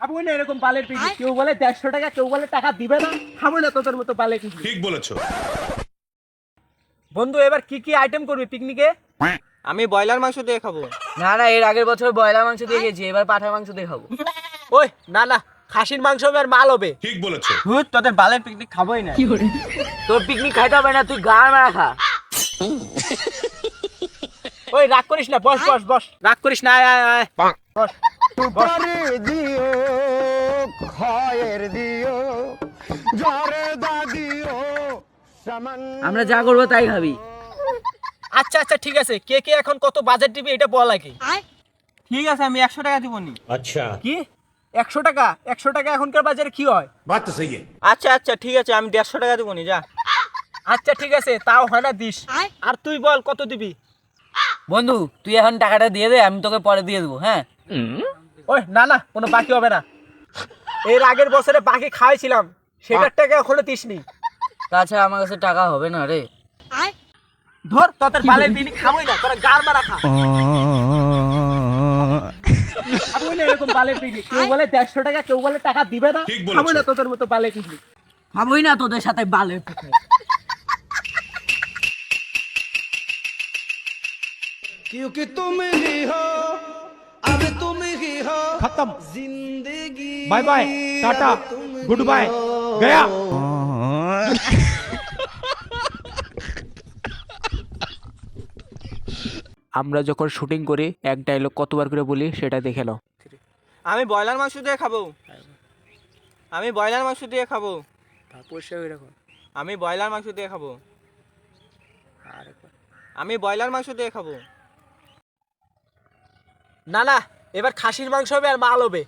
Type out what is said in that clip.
খাব না এরকম বালের পিকনিক কেউ বলে দেড়শো টাকা কেউ বলে টাকা দিবে না। খাব না তোদের মতো পিকনিক ঠিক বলেছ। বন্ধু এবার কি কি আইটেম করবি পিকনিকে আমি ব্রয়লার মাংস দিয়ে খাব। না না এর আগের বছর ব্রয়লার মাংস দিয়ে গেছি এবার পাঠার মাংস দিয়ে খাব। ওই না না খাসির মাংস হবে আর মাল হবে। ঠিক বলেছ। ধুর, তোদের বালের পিকনিক খাবোই না। তোর পিকনিক খাইতে হবে না তুই গাড় মারা খা। ওই রাগ করিস না বস বস বস। রাগ করিস না আয় আয় আয়। বস বস। আমরা যা করব তাই খাবি। আচ্ছা আচ্ছা ঠিক আছে। কে কে এখন কত বাজেট দিবি এটা বল আগে। ঠিক আছে আমি একশো টাকা দিব নি। আচ্ছা। কি? একশো টাকা? একশো টাকা এখনকার বাজারে কি হয়? বাত তো সহি আচ্ছা আচ্ছা ঠিক আছে আমি দেড়শো টাকা দিব নি যা। আচ্ছা ঠিক আছে তাও হয় না দিস আর তুই বল কত দিবি? বন্ধু তুই এখন টাকাটা দিয়ে দে আমি তোকে পরে দিয়ে দেবো হ্যাঁ? ওই না না কোনো বাকি হবে না এর আগের বছরে বাকি খাওয়াইছিলাম সেটার টাকা এখনো দিসনি তাছাড়া আমার কাছে টাকা হবে না রে ধর তোদের বালের পিকনিক খাবোই না তোরা গার মারা খা খাবোই না এরকম বালের পিকনিক কেউ বলে দেড়শো টাকা কেউ বলে টাকা দিবে না ঠিক বলেছো। খাবোই না তোদের মতো বালের পিকনিক খাবোই না তোদের সাথে বালের পিকনিক क्योंकि तुम ही हो अब तुम ही हो খতম जिंदगी bye bye tata goodbye गया আমরা যখন শুটিং করি এক ডায়লগ কতবার করে বলি সেটা দেখে নাও আমি ব্রয়লার মাংস দিয়ে খাবো আমি ব্রয়লার মাংস দিয়ে খাবো পরিষ্কার করে রাখো আমি ব্রয়লার মাংস দিয়ে খাবো আমি ব্রয়লার মাংস দিয়ে খাবো না না এবার খাসির মাংস হবে আর মাল হবে